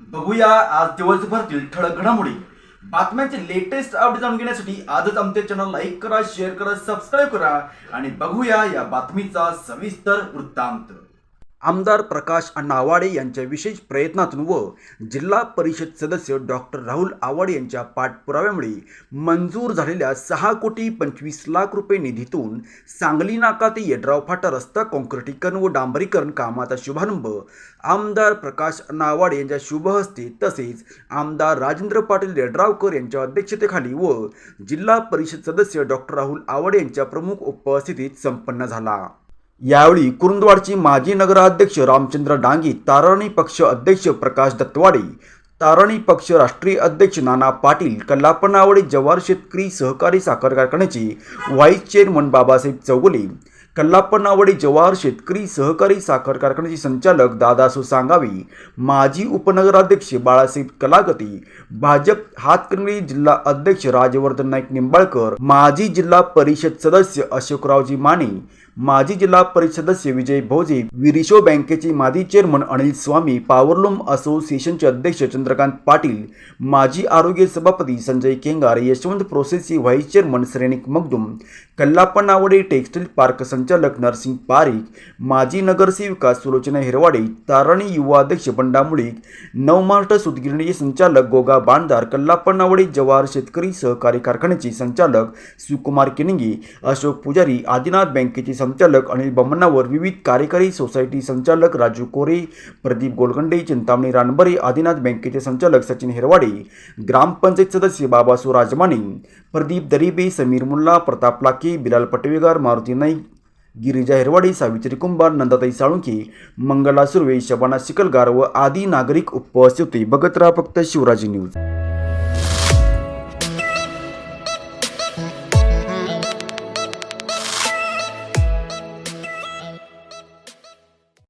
बघूया आज दिवसभरातील ठळक घडामोडी. बातम्यांचे लेटेस्ट अपडेट जाणून घेण्यासाठी आजच आमच्या चॅनल लाईक करा शेअर करा सबस्क्राईब करा आणि बघूया या बातमीचा सविस्तर वृत्तांत. आमदार प्रकाश अण्णा आवाडे यांच्या विशेष प्रयत्नातून व जिल्हा परिषद सदस्य डॉक्टर राहुल आवाडे यांच्या पाठपुराव्यामुळे मंजूर झालेल्या सहा कोटी पंचवीस लाख रुपये निधीतून सांगली नाका ते येड्राव फाटा रस्ता काँक्रिटीकरण व डांबरीकरण कामाचा शुभारंभ आमदार प्रकाश अण्णा आवाडे यांच्या शुभहस्ते तसेच आमदार राजेंद्र पाटील येड्रावकर यांच्या अध्यक्षतेखाली व जिल्हा परिषद सदस्य डॉक्टर राहुल आवाडे यांच्या प्रमुख उपस्थितीत संपन्न झाला. यावेळी कुरुंदवाडचे माजी नगराध्यक्ष रामचंद्र डांगी तारणी पक्ष अध्यक्ष प्रकाश दत्तवाडे तारणी पक्ष राष्ट्रीय अध्यक्ष नाना पाटील कल्लापनावडे जवार शेतकरी सहकारी साखर कारखान्याचे व्हाईस चेअरमन बाबासाहेब चौगुले कल्लापणावडे जवार शेतकरी सहकारी साखर कारखान्याचे संचालक दादासू सांगावी माजी उपनगराध्यक्ष बाळासाहेब कलागती भाजप हातकणंगले जिल्हा अध्यक्ष राजवर्धन नाईक निंबाळकर माजी जिल्हा परिषद सदस्य अशोकरावजी माने माजी जिल्हा परिषद सदस्य विजय भोजे विरिशो बँकेचे माजी चेअरमन अनिल स्वामी पावरलूम असोसिएशनचे अध्यक्ष चंद्रकांत पाटील माजी आरोग्य सभापती Sanjay Kengar Yashwant प्रोसेसचे vice chairman Shrenik Magdum Kallapanavade textile park संचालक नरसिंग पारिक माजी नगरसेविका सुलोचना हिरवाडे तारणी युवा अध्यक्ष बंडा मुळीक नवमार्ट सुतगिरणीचे संचालक गोगा बांधार कल्लापनावडे जवाहर शेतकरी सहकारी कारखान्याचे संचालक सुकुमार किनिंगे अशोक पुजारी आदिनाथ बँकेचे संचालक अनिल बमनावर विविध कार्यकारी सोसायटी संचालक राजू कोरे प्रदीप गोलगंडे चिंतामणी रानबरे आदिनाथ बँकेचे संचालक सचिन हिरवाडे ग्रामपंचायत सदस्य बाबासू राजमाने प्रदीप दरिबे समीर मुल्ला प्रताप लाके बिलाल पटवेगार मारुती नाईक गिरिजा हेरवाडे सावित्री कुंभार नंदाताई साळुंकी मंगला सुर्वे शबाना शिकलगार व आदी नागरिक उपस्थित होते. बघत राहा फक्त शिवराजी न्यूज.